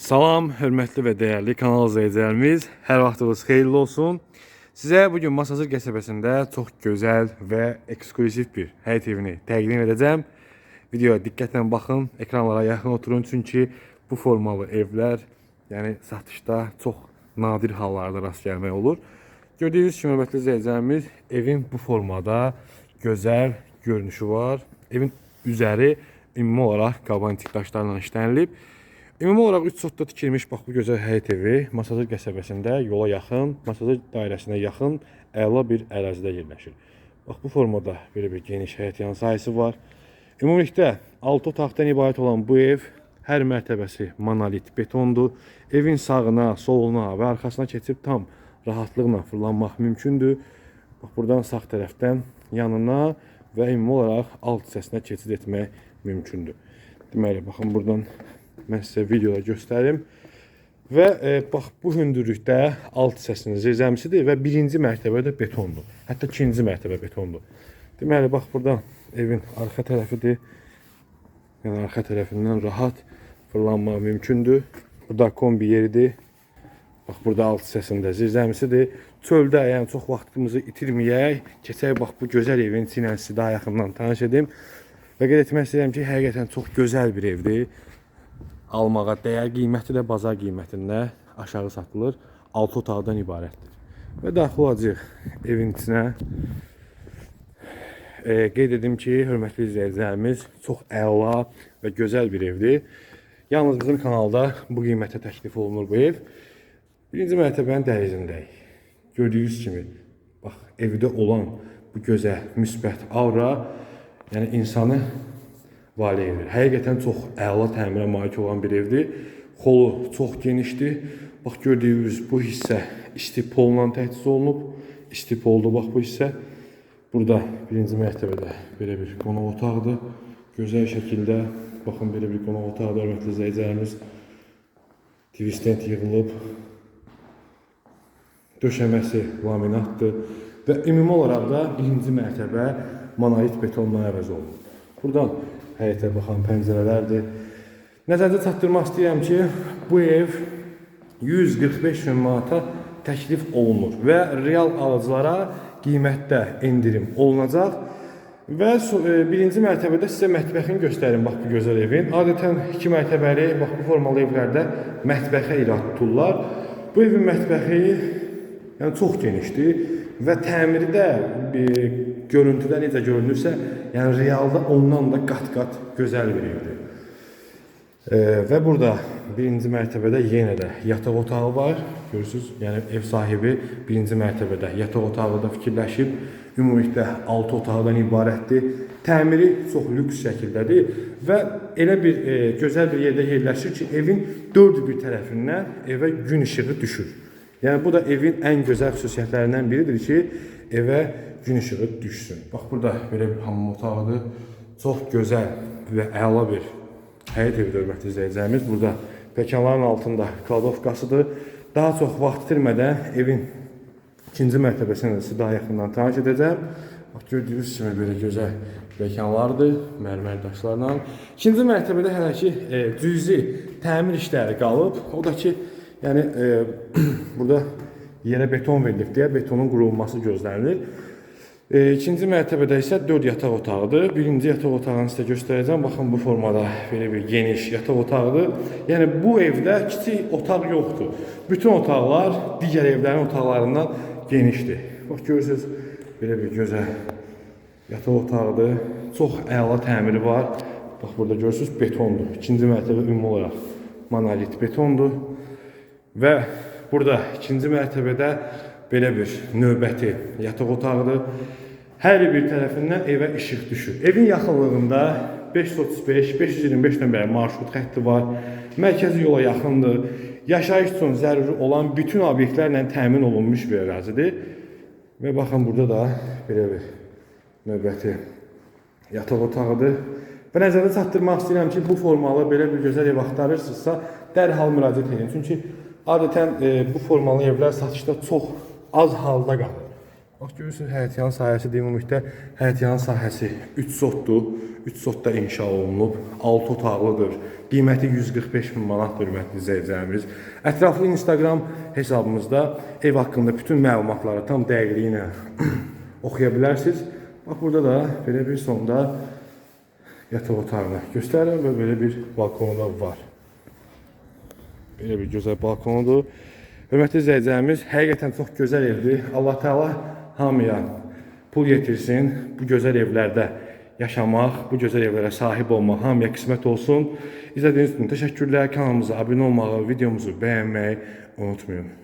Salam, hörmətli və dəyərli kanal izləyicilərimiz, hər vaxtınız xeyirli olsun. Sizə bu gün Masazır qəsəbəsində çox gözəl və ekskluziv bir həyət evini təqdim edəcəm. Videoya diqqətlə baxın, ekranlara yaxın oturun çünki bu formalı evlər, yəni satışda çox nadir hallarda rast gəlmək olur. Gördüyünüz kimi hörmətli izləyicilərimiz, evin bu formada gözəl görünüşü var. Evin üzəri ümumi olaraq qabantik daşlarla işlənilib. Ümumi olaraq 3 sotda tikilmiş bax bu gözəl həyət evi Masazır qəsəbəsində yola yaxın, Masazır dairəsinə yaxın əla bir ərazidə yerləşir. Bax bu formada belə bir geniş həyət yan sahəsi var. Ümumilikdə 6 otaqdan ibarət olan bu ev hər mərtəbəsi monolit betondur. Evin sağına, soluna və arxasına keçib tam rahatlıqla fırlanmaq mümkündür. Bax buradan sağ tərəfdən yanına və ümumi olaraq alt hissəsinə keçid etmək mümkündür. Deməli, baxın buradan mən sizə videoda göstərim. Və e, bax bu hündürlükdə alt hissəsinin zirzəmisidir və birinci mərtəbədə betondur. Hətta ikinci mərtəbə betondur. Deməli, bax buradan evin arxa tərəfidir. Yəni arxa tərəfindən rahat fırlanmaq mümkündür. Burada kombi yeridir. Bax burada alt hissəsində zirzəmisidir. Çöldə yəni çox vaxtımızı itirməyək. Keçək bax bu gözəl evin sizi daha yaxından tanış edim. Və qeyd etmək istəyirəm ki, həqiqətən çox gözəl bir evdir. Almağa dəyər qiyməti də bazar qiymətindən aşağı satılır. 6 otaqdan ibarətdir. Və daxil olacağıq evin içinə. E, qeyd edim ki, hörmətli izləyicilərimiz çox əla və gözəl bir evdir. Yalnız bizim kanalda bu qiymətə təklif olunur bu ev. Birinci mərtəbənin dəhlizindəyik. Gördüyünüz kimi, bax evdə olan bu gözəl, müsbət aura, yəni insanı vale edir. Həqiqətən çox əla təmirə malik olan bir evdir. Xolu çox genişdir. Bax gördüyünüz bu hissə isti polla təchiz olunub. İsti poldur bax bu hissə. Burada birinci mərtəbədə belə bir qonaq otağıdır. Gözəl şəkildə baxın belə bir qonaq otağıdır hörmətli izləyicilərimiz. TV stand yığılıb. Döşəməsi laminatdır və ümumi olaraq da birinci mərtəbə monolit betondan əvəz olunub. Buradan həyətə baxan pəncərələrdir. Nəzərdə çatdırmaq istəyirəm ki, bu ev 145 min manata təklif olunur və real alıcılara qiymətdə endirim olunacaq. Və e, birinci mərtəbədə sizə mətbəxini göstərim bax bu gözəl evin. Adətən iki mərtəbəli bax bu formalı evlərdə mətbəxə irad tuturlar. Bu evin mətbəxi yəni çox genişdir və təmiri də görüntüdə necə görünürsə, yəni realda ondan da qat-qat gözəl evdir. E, və burada birinci mərtəbədə yenə də yataq otağı var. Görürsüz, yəni ev sahibi birinci mərtəbədə yataq otağı da fikirləşib. Ümumilikdə 6 otaqdan ibarətdir. Təmiri çox lüks şəkildədir və elə bir e, gözəl bir yerdə yerləşir ki, evin dörd bir tərəfindən evə gün işığı düşür. Yəni bu da evin ən gözəl xüsusiyyətlərindən biridir ki, evə gün işığı düşsün. Bax burada belə bir hamam otağıdır. Çox gözəl və əla bir həyət evi hörmətli izləyicilərimiz. Burada pəkanların altında kladovkasıdır. Daha çox vaxt itirmədən evin ikinci mərtəbəsini də sizə daha yaxından tanış edəcəm. Bax gördüyünüz kimi belə gözəl pəkanlardır, mərmər daşlarla. İkinci mərtəbədə hələ ki e, cüzi təmir işləri qalıb. O da ki, yəni e, burada yerə beton verilib deyə betonun qurulması gözlənilir. İkinci mərtəbədə isə 4 yataq otağıdır. Birinci yataq otağını sizə göstərəcəm. Baxın bu formada belə bir geniş yataq otağıdır. Yəni bu evdə kiçik otaq yoxdur. Bütün otaqlar digər evlərin otaqlarından genişdir. Bax görürsüz belə bir gözəl yataq otağıdır. Çox əla təmiri var. Bax burada görürsüz betondur. İkinci mərtəbə ümumi olaraq monolit betondur. Və burada ikinci mərtəbədə belə bir növbəti yataq otağıdır. Hər bir tərəfindən evə işıq düşür. Evin yaxınlığında 535, 525 nömrəli marşrut xətti var. Mərkəzi yola yaxındır. Yaşayış üçün zəruri olan bütün obyektlərlə təmin olunmuş bir ərazidir. Və baxın burada da belə bir növbəti yataq otağıdır. Və nəzərdə çatdırmaq istəyirəm ki, bu formalı belə bir gözəl ev axtarırsınızsa, dərhal müraciət edin. Çünki adətən e, bu formalı evlər satışda çox az halda qalır. Bax görürsünüz həyətyan sahəsi ümumilikdə həyətyan sahəsi 3 sotdur. 3 sotda inşa olunub. 6 otaqlıdır. Qiyməti 145 min manatdır hörmətli izləyicilərimiz. Ətraflı Instagram hesabımızda ev haqqında bütün məlumatları tam dəqiqliyi ilə oxuya bilərsiniz. Bax burada da belə bir sonda yataq otağını göstərirəm və belə bir balkonu da var. Belə bir gözəl balkonudur. Hörmətli izləyicilərimiz, həqiqətən çox gözəl evdir. Allah Taala hamıya pul yetirsin. Bu gözəl evlərdə yaşamaq, bu gözəl evlərə sahib olmaq hamıya qismət olsun. İzlədiyiniz üçün təşəkkürlər. Kanalımıza abunə olmağı, videomuzu bəyənməyi unutmayın.